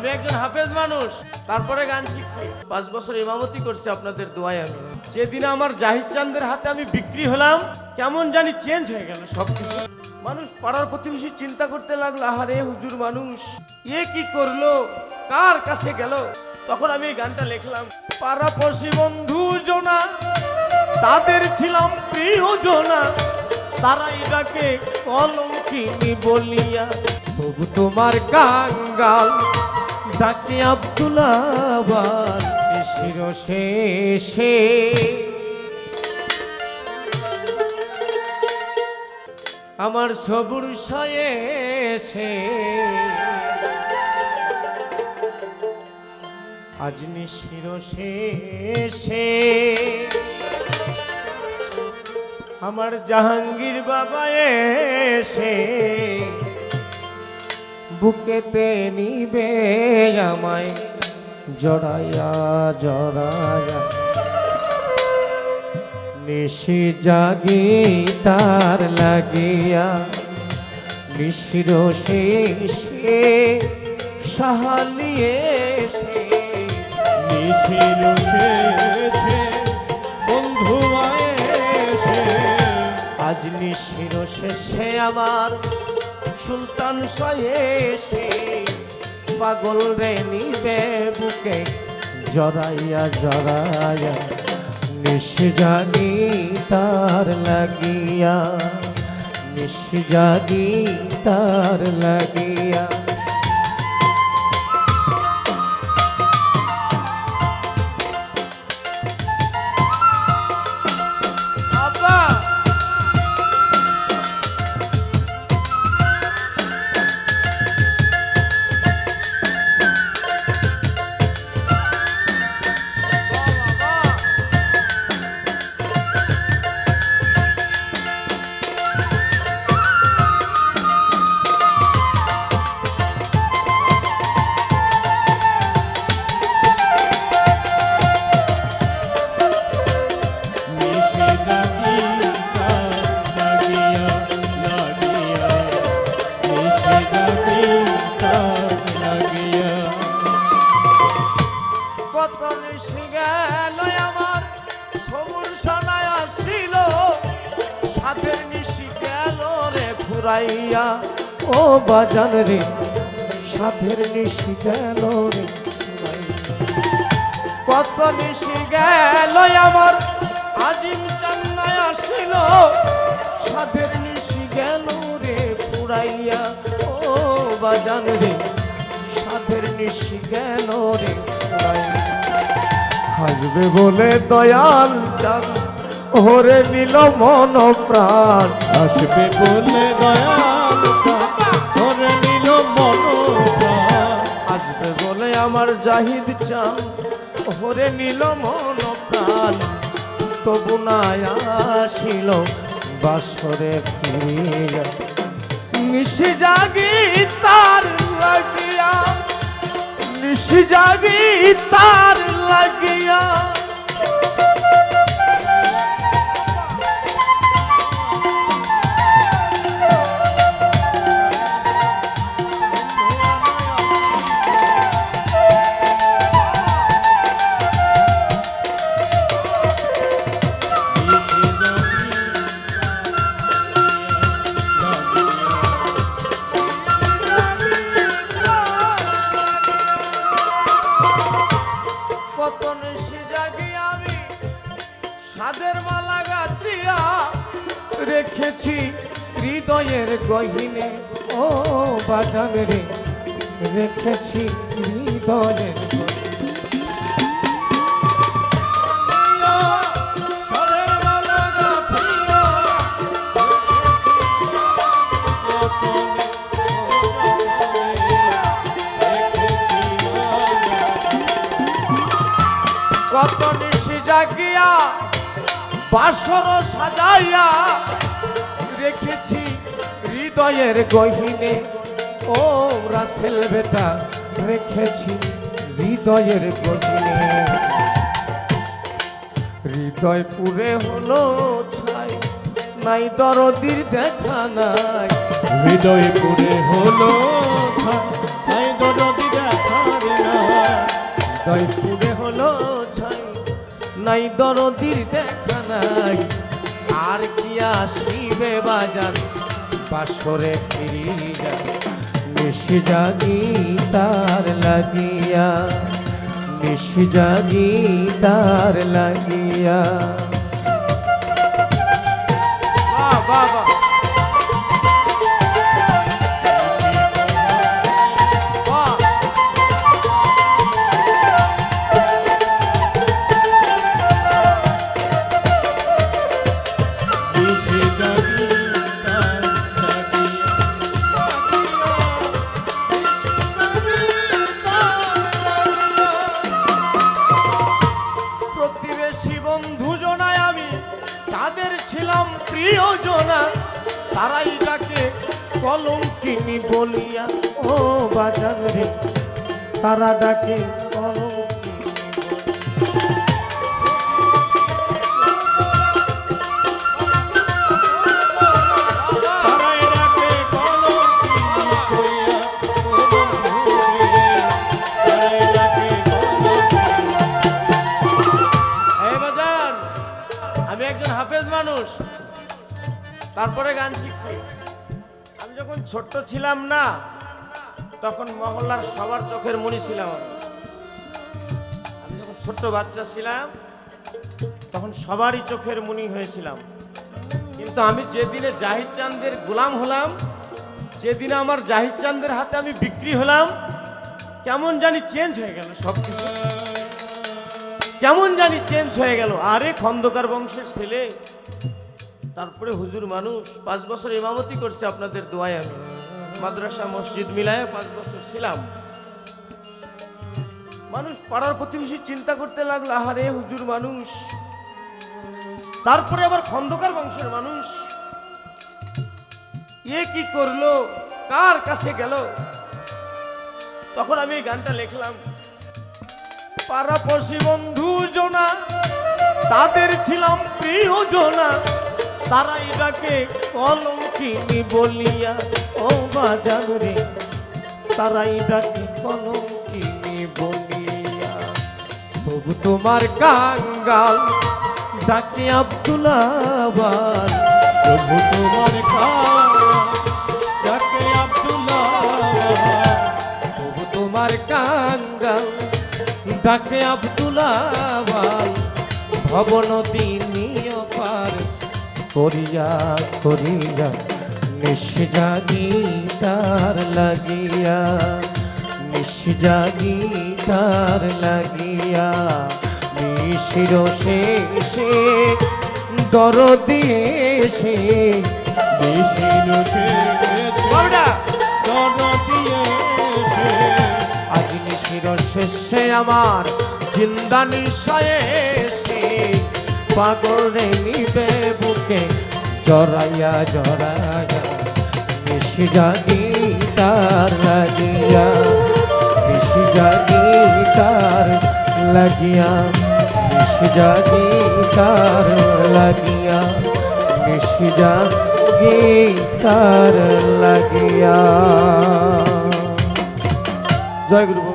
আমি একজন হাফেজ মানুষ। তারপরে গান শিখছি। পাঁচ বছর ইমামতি করছি আপনাদের দোয়ায় আমি। যেদিন আমার জাহিদ চান্দের হাতে আমি বিক্রি হলাম, কেমন জানি চেঞ্জ হয়ে গেল সবকিছু। মানুষ পাড়ার প্রতিবেশী চিন্তা করতে লাগল, আহারে, হুজুর মানুষ, এ কি করল? কার কাছে গেল? তখন আমি এই গানটা লিখলাম পাড়া পড়শি বন্ধু জোনা, তাদের ছিলাম প্রিয়জনা তারাই ডাকে কলঙ্কিনী বলিয়া, তবু তোমার কাঙ্গাল ডাকে আব্দুলাবাদ শির শেষে। আমার সবুর সয়ে আজ নিশির শেষে। আমার জাহাঙ্গীর বাবা এসে। বুকেতে নিবে আমায়, জড়াইয়া জড়াইয়া। নিশি জাগি তার লাগিয়া, নিশির শেষে সাহালিয়ে সে নিশির শেষে বন্ধু আজ নিশির শেষে আমার সুলতান সয়েছে পাগল রে নিবে বুকে, জড়াইয়া জড়াইয়া নিশ জানি তার লাগিয়া নিশ জানি তার লাগিয়া। ফুরাইয়া ও বাজান রে, সাথের নিশি গেল রে। কত নিশি গেল আমার, আজিম চান্নায় আসিল। সাধের নিশি গেল রে পুরাইয়া, ও বাজান রে সাধের নিশি গেল রে হাসবে বলে দয়াল চান ওরে নিল মন প্রাণ। আসবে বলে দয়াল ধরে নিল মনোপ্রাণ আসবে বলে আমার জাহিদ চান। ওরে নিল মন প্রাণ। তবু না আসিল বাসরে ফিরিয়া। নিশি জাগি তার লাগিয়া। নিশি জাগি তার লাগিয়া। রেখেছি হৃদয়ের গহিনে। ও বাজান রে রেখেছি হৃদয়ের বাসর সাজাইয়া রেখেছি হৃদয়ের গহিনে। ও রাসেল বেটা, রেখেছি হৃদয়ের গহিনে। হৃদয় পুরে হলো ছাই, নাই দরদির দেখা নাই। হৃদয় পুরে হলো তাই দরদি দেখা হৃদয় পুড়ে হলো ছাই, নাই দরদির দেখা নাই আর কি আসিবে বাজার? বাসরে ফিরি যাবে নিশি জাগি তার লাগিয়া, নিশি জাগি তার লাগিয়া। বাহ। তারাই ডাকে কলঙ্কিনী বলিয়া ও বাজার রে তারা ডাকে বাজান আমি একজন হাফেজ মানুষ। তারপরে গান শিখছি। আমি যখন ছোট্ট ছিলাম না, তখন মহল্লার সবার চোখের মনি ছিলাম আমি। যখন ছোট্ট বাচ্চা ছিলাম, তখন সবারই চোখের মনি হয়েছিলাম। কিন্তু আমি যেদিনে জাহিদ চাঁদের গোলাম হলাম, যেদিনে আমার জাহিদ চাঁদের হাতে আমি বিক্রি হলাম, কেমন জানি চেঞ্জ হয়ে গেল সব কিছু কেমন জানি চেঞ্জ হয়ে গেল। আরে খন্দকার বংশের ছেলে তারপরে হুজুর মানুষ পাঁচ বছর ইমামতি করছে আপনাদের দোয়ায় আমি। মাদ্রাসা, মসজিদ মিলায় পাঁচ বছর ছিলাম। মানুষ পাড়ার প্রতিবেশী চিন্তা করতে লাগল, আহারে হুজুর মানুষ। তারপরে আবার খন্দকার বংশের মানুষ। এ কি করল? কার কাছে গেল? তখন আমি গানটা লিখলাম। পাড়াপড়শি বন্ধু জনা, তাদের ছিলাম প্রিয় তারাই ডাকে কলঙ্কিনী বলিয়া, ও বাজান রে তারাই ডাকে কলঙ্কিনী বলিয়া। তবু তোমার কাঙ্গাল ডাকে আব্দুল্লাহ প্রভু তোমার কালা যাকে আব্দুল্লাহ তবু তোমার কাঙ্গাল ডাকে আব্দুল্লাহ ভবন দিনীয় পার করিয়া করিয়া নিশ জাগি তার লাগিয়া নিশ জাগি তার লাগিয়া, নিশির শেষে দরদি এসে দেশের শেষে দর দিয়েছে আজ নিশির শেষে আমার জিন্দা নিশয়ে সে পাগল রে নিবে বুকে জরাইয়া জরাইয়া নিশি জাগি তার লাগিয়া নিশি জাগি তার লাগিয়া নিশি জাগি তার লাগিয়া নিশি জাগি তার লাগিয়া। জয় গুরু